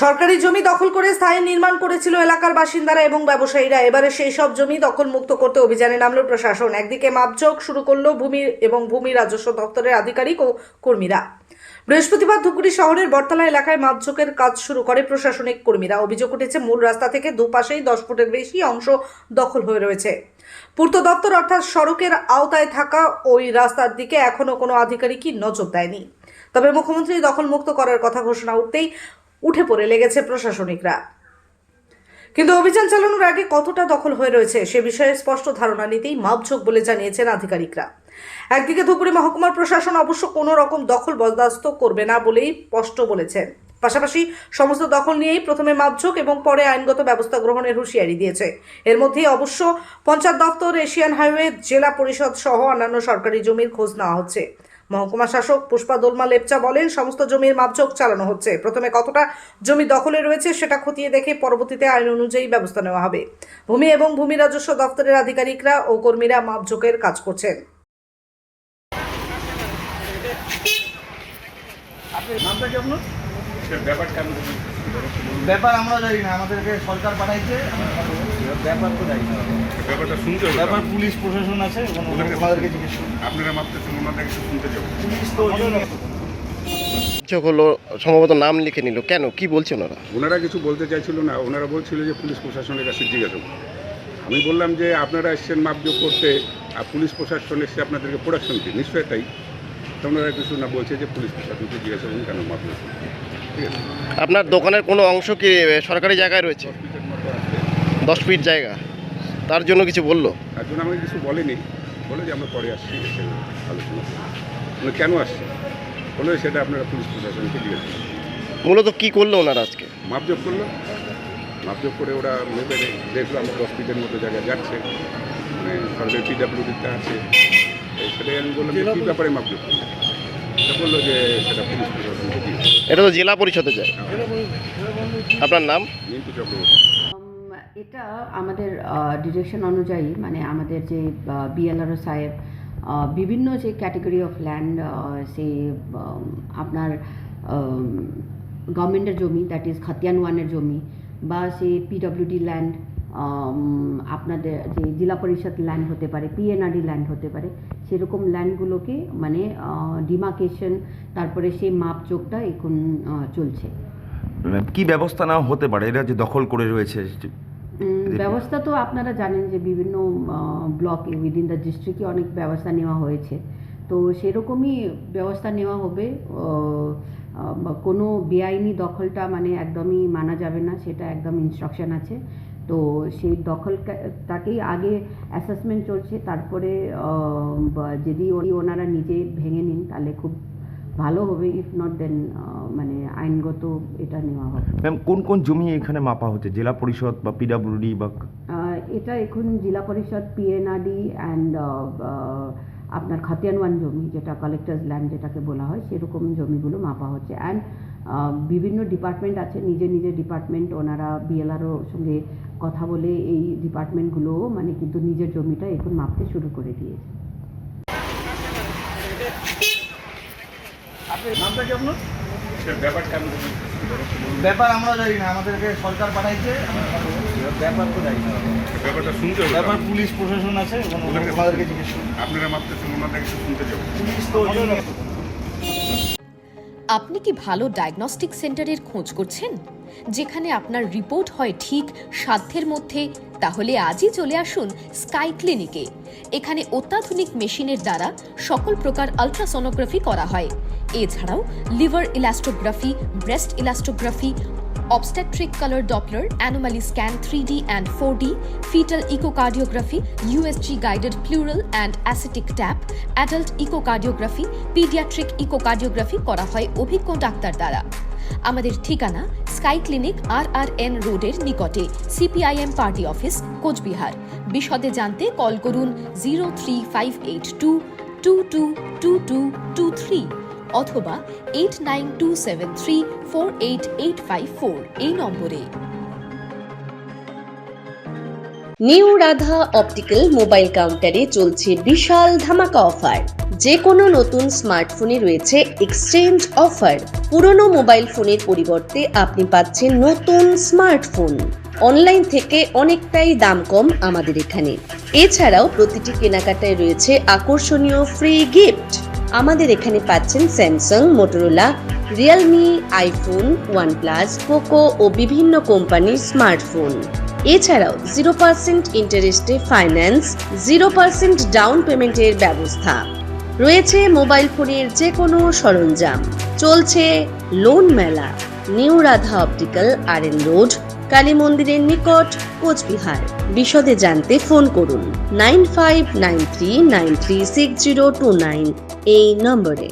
সরকারি জমি দখল করে স্থায়ী নির্মাণ করেছিল এলাকার বাসিন্দারা এবং ব্যবসায়ীরা। এবারে সেই সব জমি দখল মুক্ত করতে অভিযানে নামল প্রশাসন। একদিকে মাপযোগ শুরু করল ভূমি এবং ভূমি রাজস্ব দপ্তরের আধিকারিক ও কর্মীরা। বৃহস্পতিবার ধুপগুড়ি শহরের বটতলা এলাকায় মাপযোগের কাজ শুরু করে প্রশাসনিক কর্মীরা। অভিযোগ উঠেছে, মূল রাস্তা থেকে দুপাশেই দশ ফুটের বেশি অংশ দখল হয়ে রয়েছে। পূর্ত দপ্তর অর্থাৎ সড়কের আওতায় থাকা ওই রাস্তার দিকে এখনও কোনো আধিকারিকই নজর দেয়নি। তবে মুখ্যমন্ত্রী দখলমুক্ত করার কথা ঘোষণা উঠতেই উঠে পড়ে লেগেছে প্রশাসনিকরা। কিন্তু অভিযান চালানোর আগে কতটা দখল হয়ে রয়েছে সে বিষয়ে স্পষ্ট ধারণা নিতেই মাপঝোঁক বলে জানিয়েছেন আধিকারিকরা। একদিকে ধুপুরি মহকুমার প্রশাসন অবশ্য কোনো রকম দখল বরদাস্ত করবে না বলেই স্পষ্ট বলেছেন পাশাপাশি সমস্ত দখল নিয়েই প্রথমে মাপঝোঁক এবং পরে আইনগত ব্যবস্থা গ্রহণের হুঁশিয়ারি দিয়েছে। এর মধ্যেই অবশ্য পঞ্চায়েত দপ্তর, এশিয়ান হাইওয়ে, জেলা পরিষদ সহ অন্যান্য সরকারি জমির খোঁজ নেওয়া হচ্ছে। মহকুমা শাসক পুষ্পা দোলমা লেপচা বলেন সমস্ত জমির মাপঝোক চালানো হচ্ছে। প্রথমে কতটা জমি দখলে রয়েছে সেটা খতিয়ে দেখে পরবর্তীতে আইন অনুযায়ী ব্যবস্থা নেওয়া হবে। ভূমি এবং ভূমি রাজস্ব দপ্তরের আধিকারিকরা ও কর্মীরা মাপঝোকের কাজ করছেন। নামটা কি আপনার? ব্যাপারটা আমি ব্যাপার আমরা জানি না আমাদেরকে সরকার পাঠাইছে। ব্যাপার তো ব্যাপারটা শুনতে হবে। ব্যাপার পুলিশ প্রশাসন আছে ওনাদেরকে জিজ্ঞেস। আপনারা মাপতেছেন ওনাদের কিছু শুনতে যাব পুলিশ তো চোখ হলো সম্ভবত নাম লিখে নিল। কেন? কি বলছে ওনারা ওনারা কিছু বলতে চাইছিল না ওনারা বলছিল যে পুলিশ প্রশাসনের কাছে জিজ্ঞাসা করুন। আমি বললাম যে আপনারা এসছেন মাপযোগ করতে আর পুলিশ প্রশাসন এসছে আপনাদেরকে প্রোডাকশন কি নিশ্চয় তাই। তো ওনারা কিছু না বলছে যে পুলিশ প্রশাসনকে জিজ্ঞাসা করুন কেন মাপযোগ করতে। ঠিক আছে। আপনার দোকানের কোনো অংশ কি সরকারি জায়গায় রয়েছে? দশ ফিট জায়গা। তার জন্য কিছু বলল? তার জন্য আমাকে কিছু বলেনি। বলে যে আমরা পরে আসছি আলোচনা মানে কেন আসছি? বলে সেটা আপনারা পুলিশ প্রশাসনকে করুন মূলত কী করল ওনারা আজকে? মাপজোক করল। মাপজোক করে ওরা নেবে দেখল আমরা দশ ফিটের মতো জায়গায় যাচ্ছে। মানে সরকারি পিডাব্লিউডিতে আছে। সেটাই আমি বললাম যে কী ব্যাপারে মাপজোক করল? এটা বলল যে সেটা পুলিশ প্রশাসনকে দিয়ে এটা তো জেলা পরিষদে যায় আপনার নাম? মিন্টু চক্রবর্তী। এটা আমাদের ডিরেকশন অনুযায়ী মানে আমাদের যে বিএলআরও সাহেব বিভিন্ন যে ক্যাটাগরি অফ ল্যান্ড উম, আপনার গভর্নমেন্টের জমি দ্যাট ইজ খাতিয়ান ওয়ানের জমি বা সে পিডব্লিউডি ল্যান্ড আপনাদের যে জেলা পরিষদ ল্যান্ড হতে পারে পিএনআরডি ল্যান্ড হতে পারে সেরকম ল্যান্ডগুলোকে মানে ডিমার্কেশন তারপরে সেই মাপযোগটা এখন চলছে। মানে কি ব্যবস্থা নেওয়া হতে পারে? এরা যে দখল করে রয়েছে ব্যবস্থা তো আপনারা জানেন যে বিভিন্ন ব্লকে উইদিন দ্য ডিস্ট্রিক্টে অনেক ব্যবস্থা নেওয়া হয়েছে। তো সেরকমই ব্যবস্থা নেওয়া হবে। কোনো বেআইনি দখলটা মানে একদমই মানা যাবে না সেটা একদম ইনস্ট্রাকশন আছে। তো সেই দখলটাকেই আগে অ্যাসেসমেন্ট চলছে তারপরে যদি ওই ওনারা নিজে ভেঙে নিন তাহলে খুব ভালো হবে ইফ নট দেন মানে আইনগত এটা নেওয়া হবে। ম্যাম কোন কোন জমি এখানে মাপা হচ্ছে? জেলা পরিষদ বা পিডাব্লিউডি বা এটা এখন জেলা পরিষদ পিএনআরডি অ্যান্ড আপনার খাতিয়ানওয়ান জমি যেটা কালেক্টার্স ল্যান্ড যেটাকে বলা হয় সেরকম জমিগুলো মাপা হচ্ছে। অ্যান্ড বিভিন্ন ডিপার্টমেন্ট আছে নিজের নিজের ডিপার্টমেন্ট ওনারা বিএলআরও সঙ্গে কথা বলে এই ডিপার্টমেন্টগুলোও মানে কিন্তু নিজের জমিটা এখন মাপতে শুরু করে দিয়েছে। নামটা কি আপনার? ব্যাপারটা আমি ব্যাপার আমরা জানি না আমাদেরকে সরকার পাঠাইছে। ব্যাপার তো জানি না। ব্যাপারটা শুনতে হবে। ব্যাপার পুলিশ প্রশাসন আছে ওনাদেরকে জিজ্ঞেস করুন। আপনারা মাপতেছেন ওনাদের কিছু শুনতে যাব পুলিশ তো আপনি কি ভালো ডায়াগনস্টিক সেন্টারের খোঁজ করছেন? যেখানে আপনার রিপোর্ট হয় ঠিক সাধ্যের মধ্যে তাহলে আজই চলে আসুন স্কাই ক্লিনিকে এখানে অত্যাধুনিক মেশিনের দ্বারা সকল প্রকার আলট্রাসোনোগ্রাফি করা হয়। এছাড়াও liver elastography, breast elastography, obstetric colour doppler, anomaly scan three D and four D fetal echocardiography, USG guided pleural and ascitic tap, adult echo cardiography paediatric echo cardiography করা হয় অভিজ্ঞ ডাক্তার দ্বারা। আমাদের ঠিকানা sky clinic R R N রোডের নিকটে, CPIM party office, Cooch Behar. বিশদে জানতে কল করুন zero three five eight two two two two two two three. অথবা eight nine two seven three four eight eight five four এই নম্বরে। নিউ রাধা অপটিক্যাল মোবাইল কাউন্টারে চলছে বিশাল ধামাকা অফার। যে কোনো নতুন স্মার্টফোনে রয়েছে এক্সচেঞ্জ অফার। পুরনো মোবাইল ফোনের পরিবর্তে আপনি পাচ্ছেন নতুন স্মার্টফোন। অনলাইন থেকে অনেকটাই দাম কম আমাদের এখানে। এছাড়াও প্রতিটি কেনাকাটায় রয়েছে আকর্ষণীয় ফ্রি গিফট। আমাদের এখানে পাচ্ছেন Samsung Motorola Realme iPhone OnePlus Poco ও বিভিন্ন কোম্পানির স্মার্টফোন এছাড়াও জিরো পার্সেন্ট ইন্টারেস্টে ফাইন্যান্স জিরো পার্সেন্ট ডাউন পেমেন্টের ব্যবস্থা। রয়েছে মোবাইল ফোনের যে কোনো সরঞ্জাম। চলছে লোন মেলা। New Radha optical R N road Kali মন্দিরের নিকট কোচবিহার। বিশদে জানতে ফোন করুন nine five nine three nine three six zero two nine এই নম্বরে।